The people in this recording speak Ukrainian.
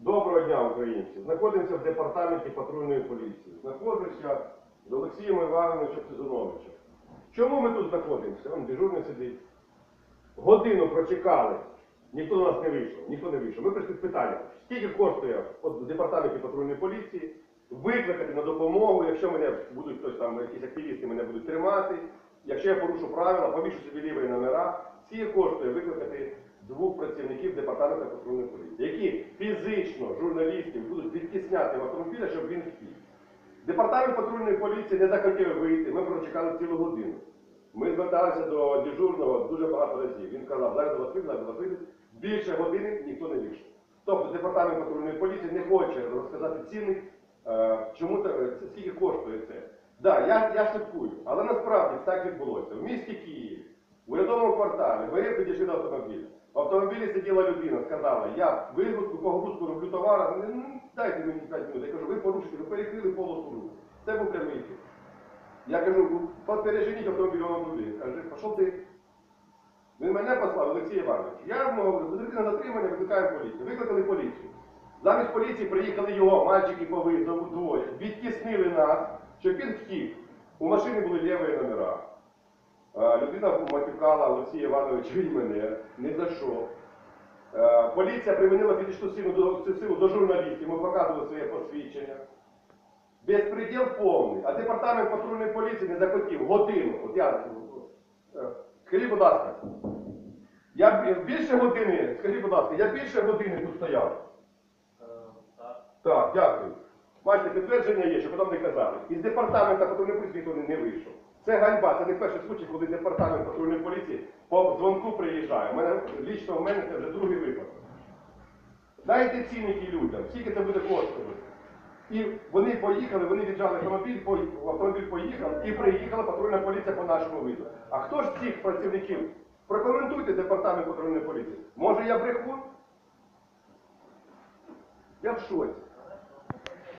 Доброго дня, українці! Знаходимося в департаменті патрульної поліції. Знаходжуся з Олексієм Івановичем Сезоновичем. Чому ми тут знаходимося? Вон дежурний сидить. Годину прочекали. Ніхто до нас не вийшов, ніхто не вийшов. Ми прийшли з питанням, скільки коштує в департаменті патрульної поліції викликати на допомогу, якщо мене будуть хтось там, якісь активісти мене будуть тримати, якщо я порушу правила, повішу собі ліві номера, скільки коштує викликати двох працівників департаменту патрульної поліції, які фізично журналістів будуть відтісняти в автомобіля, щоб він втік. Департамент патрульної поліції не захотів вийти, ми прочекали цілу годину. Ми зверталися до дежурного дуже багато разів. Він казав, зараз до вас вийде, зараз до вас вийде. Більше години ніхто не вийшов. Тобто департамент патрульної поліції не хоче розказати ціни, е, чому це- скільки коштує це. Да, я, я шуткую, але насправді так відбулося. В місті Києві, в урядовому кварталі, ми підійшли до автомобіля. Автомобілі сиділа людина, сказала, я вигрузку, погрузку роблю товара, ну, дайте мені 5 минут. Я кажу, ви порушите, ви перекрили полосу руху. Це був прямий ефір. Я кажу, «Ну, переженіть автомобіль воно туди. Каже, пішов ти. Він мене послав, Олексій Іванович. Я йому говорю, на затримання, викликаємо поліцію. Викликали поліцію. Замість поліції приїхали його, мальчики повизову двоє, відтіснили нас, щоб він втік. У машині були ліві номера. А, Людина матюкала Олексія Івановича і мене, не за що. Е, Поліція примінила фізичну силу до, журналістів, ми показували своє посвідчення. Безпреділ повний. А департамент патрульної поліції не захотів годину. От я, е, скажіть, будь ласка, я більше години, скажіть, будь ласка, я більше години тут стояв. Так, дякую. Бачите, підтвердження є, що потім не казали. Із департамента патрульної поліції не вийшов. Це ганьба, це не перший случай, коли департамент патрульної поліції по дзвонку приїжджає. У мене лічно в мене це вже другий випадок. Дайте цінники людям, скільки це буде коштувати. І вони поїхали, вони віджали автомобіль, автомобіль поїхав і приїхала патрульна поліція по нашому виду. А хто ж цих працівників? Прокоментуйте департамент патрульної поліції. Може я брехун? Я в шоці.